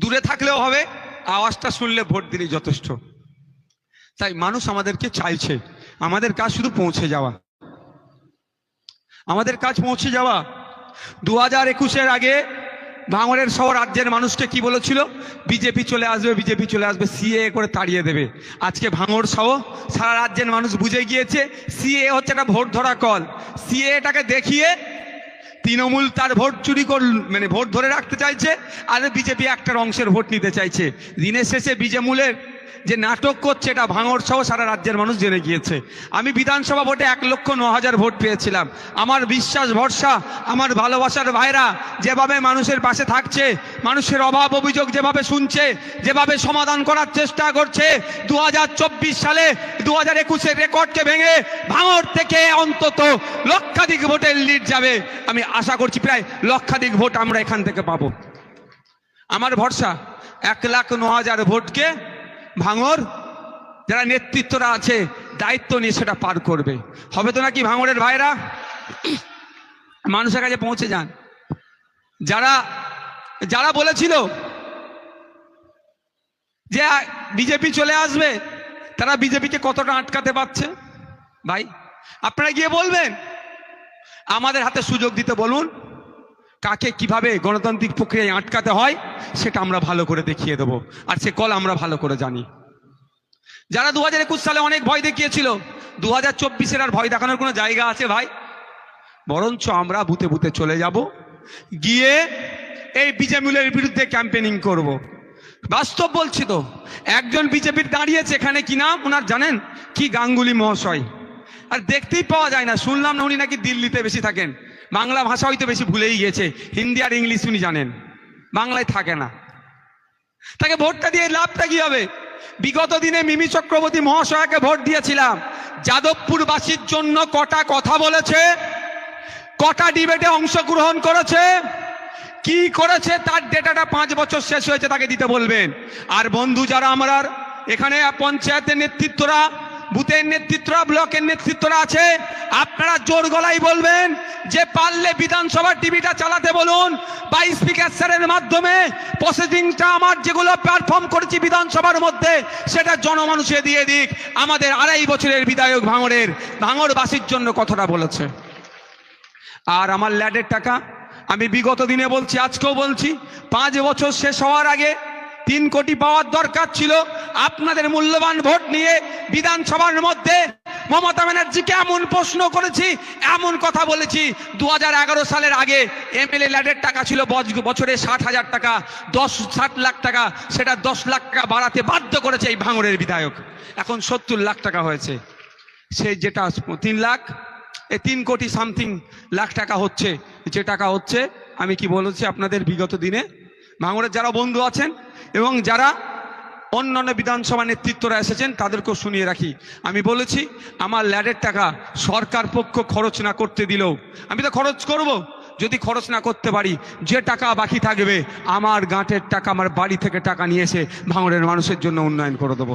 দূরে থাকলেও হবে, আওয়াজটা শুনলে ভোট দিলেই যথেষ্ট। তাই মানুষ আমাদেরকে চাইছে, আমাদের কাজ শুধু পৌঁছে যাওয়া। আমাদের কাজ পৌঁছে যাওয়া। দু হাজার একুশের আগে ভাঙড়ের সহ রাজ্যের মানুষকে কি বলেছিল? বিজেপি চলে আসবে, বিজেপি চলে আসবে, সিএ করে তাড়িয়ে দেবে। আজকে ভাঙড় সহ সারা রাজ্যের মানুষ বুঝে গিয়েছে, সিএ হচ্ছে একটা ভোট ধরা কল। সিএটাকে দেখিয়ে তৃণমূল তার ভোট চুরি কর মানে ভোট ধরে রাখতে চাইছে, আর বিজেপি একটার অংশের ভোট নিতে চাইছে। দিনের শেষে বিজেমূলের যে নাটক করছে, এটা ভাঙড় সহ সারা রাজ্যের মানুষ জেনে গিয়েছে। আমি বিধানসভা ভোটে এক লক্ষ ন হাজার ভোট পেয়েছিলাম। আমার বিশ্বাস, ভরসা, আমার ভালোবাসার ভাইরা যেভাবে মানুষের পাশে থাকছে, মানুষের অভাব অভিযোগ যেভাবে শুনছে, যেভাবে সমাধান করার চেষ্টা করছে দু হাজার চব্বিশ সালে দু হাজার একুশের রেকর্ডকে ভেঙে ভাঙড় থেকে অন্তত লক্ষাধিক ভোটের লিড যাবে। আমি আশা করছি প্রায় লক্ষাধিক ভোট আমরা এখান থেকে পাবো। আমার ভরসা, এক লাখ ন হাজার ভোটকে ভাঙর? যারা নেতৃত্বরা আছে, দায়িত্ব নিয়ে সেটা পার করবে। হবে তো নাকি ভাঙরের ভাইরা? মানুষের কাছে পৌঁছে যান। যারা যারা বলেছিল যে বিজেপি চলে আসবে, তারা বিজেপিকে কতটা আটকাতে পারছে? ভাই, আপনারা গিয়ে বলবেন। আমাদের হাতে সুযোগ দিতে বলুন। কাকে কীভাবে গণতান্ত্রিক প্রক্রিয়ায় আটকাতে হয়, সেটা আমরা ভালো করে দেখিয়ে দেবো। আর সে কল আমরা ভালো করে জানি। যারা দু হাজার একুশ সালে অনেক ভয় দেখিয়েছিল দু হাজার চব্বিশের আর ভয় দেখানোর কোনো জায়গা আছে ভাই? বরঞ্চ আমরা বুতে বুতে চলে যাব, গিয়ে এই বিজেপির বিরুদ্ধে ক্যাম্পেনিং করব। বাস্তব বলছি তো, একজন বিজেপির দাঁড়িয়েছে এখানে কি নাম? ওনার জানেন? কি গাঙ্গুলি মহাশয়। আর দেখতেই পাওয়া যায় না, শুনলাম না উনি নাকি দিল্লিতে বেশি থাকেন। বাংলা ভাষা হয়তো বেশি ভুলেই গিয়েছে হিন্দি আর ইংলিশ উনি জানেন। বাংলায় থাকে না। তাকে ভোটটা দিয়ে লাভটা কি হবে? বিগত দিনে মিমি চক্রবর্তী মহাশয়াকে ভোট দিয়েছিলাম। যাদবপুরবাসীর জন্য কটা কথা বলেছে, কটা ডিবেটে অংশগ্রহণ করেছে, কি করেছে, তার ডেটাটা পাঁচ বছর শেষ হয়েছে, তাকে দিতে বলবেন। আর বন্ধু যারা আমরা, এখানে পঞ্চায়েতের নেতৃত্বরা বুথের নেতৃত্বরা, ব্লকের নেতৃত্বরা আছে, আপনারা জোর গলায় বলবেন যে পারলে বিধানসভা টিভিটা চালাতে বলুন বা স্পিকার স্যারের মাধ্যমে প্রসেসিংটা আমার যেগুলো পারফর্ম করেছি বিধানসভার মধ্যে, সেটা জনমানুষে দিয়ে দিক। আমাদের আড়াই বছরের বিধায়ক ভাঙড়ের, ভাঙড়বাসীর জন্য কথাটা বলেছে। আর আমার ল্যাডের টাকা, আমি বিগত দিনে বলছি, আজকেও বলছি, পাঁচ বছর শেষ হওয়ার আগে তিন কোটি পাওয়ার দরকার ছিল। আপনাদের মূল্যবান ভোট নিয়ে বিধানসভার মধ্যে মমতা ব্যানার্জিকে এমন প্রশ্ন করেছি, এমন কথা বলেছি। দু হাজার এগারো সালের আগে এমএলএ ল্যাডের টাকা ছিল বছ- বছরে ষাট হাজার টাকা, দশ, ষাট লাখ টাকা, সেটা দশ লাখ টাকা বাড়াতে বাধ্য করেছে এই ভাঙড়ের বিধায়ক। এখন সত্তর লাখ টাকা হয়েছে। সে যেটা তিন লাখ, এ তিন কোটি সামথিং লাখ টাকা হচ্ছে। যে টাকা হচ্ছে, আমি কি বলেছি আপনাদের বিগত দিনে? ভাঙড়ের যারা বন্ধু আছেন এবং যারা অন্যান্য বিধানসভা নেতৃত্বরা এসেছেন, তাদেরকেও শুনিয়ে রাখি। আমি বলেছি, আমার ল্যাডের টাকা সরকার পক্ষ খরচ না করতে দিলেও, আমি তো খরচ করব, যদি খরচ না করতে পারি, যে টাকা বাকি থাকবে, আমার গাঁটের টাকা, আমার বাড়ি থেকে টাকা নিয়েছে এসে ভাঙড়ের মানুষের জন্য উন্নয়ন করে দেবো।